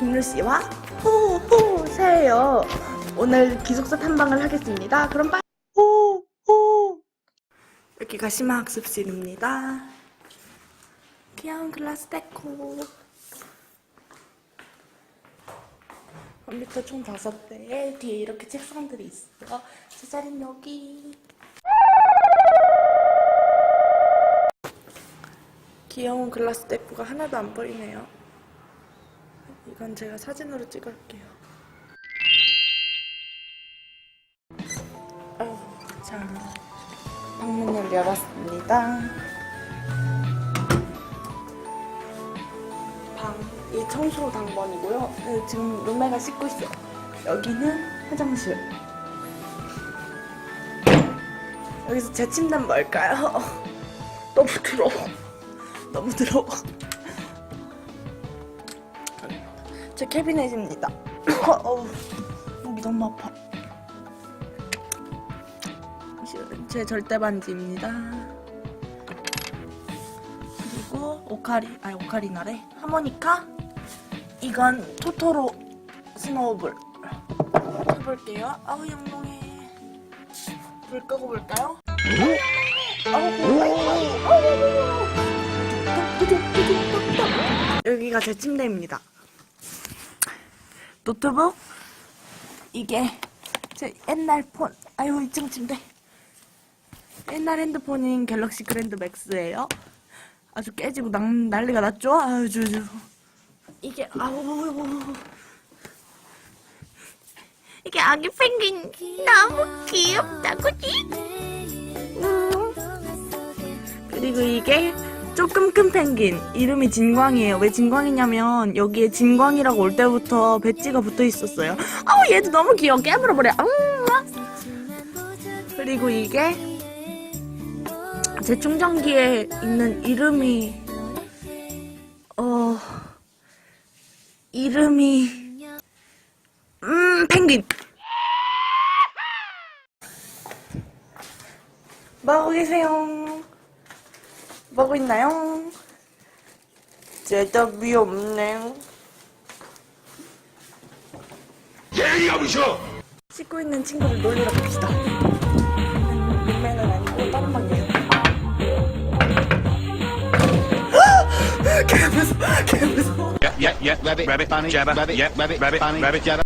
민우 씨와 호호세요. 오늘 기숙사 탐방을 하겠습니다. 그럼 빨리 호호 여기가 심화 학습실입니다. 귀여운 글라스 데코. 컴퓨터 총 다섯 대에 뒤에 이렇게 책상들이 있어요. 제 자리는 여기. 귀여운 글라스 데코가 하나도 안 보이네요. 이건 제가 사진으로 찍을게요. 어, 자, 방문을 열었습니다. 방, 이 청소 당번이고요. 네, 지금 룸메가 씻고 있어요. 여기는 화장실. 여기서 제 침대는 뭘까요? 너무 더러워. 너무 더러워. 제 캐비넷입니다. 어우, 목이 너무 아파. 제 절대 반지입니다. 그리고 오카리, 아니 오카리나래 하모니카. 이건 토토로 스노우볼. 해볼게요. 아우 영롱해. 불 끄고 볼까요? 여기가 제 침대입니다. 노트북 이게 제 옛날 폰 아유 2층 침대 옛날 핸드폰인 갤럭시 그랜드 맥스예요. 아주 깨지고 난, 난리가 났죠? 아유 주주 이게 아우 이게 아기 펭귄 너무 귀엽다 그지? 음. 그리고 이게 조금 큰 펭귄. 이름이 진광이에요. 왜 진광이냐면 여기에 진광이라고 올 때부터 배지가 붙어 있었어요. 아우 얘도 너무 귀여워 깨물어 버려 음. 그리고 이게 제 충전기에 있는 이름이 어 이름이 음 펭귄. 뭐하고 계세요? 뭐하고 있나요? 대답이 없네. 예의가 부셔! 씻고 있는 친구를 놀리러 갑시다. 룸메는 아니고 다른 방이에요. 개 무서워, 개 무서워. Yep, yep, yep, rabbit, rabbit, bunny, jabber, yep, rabbit, rabbit, bunny, rabbit, jabber.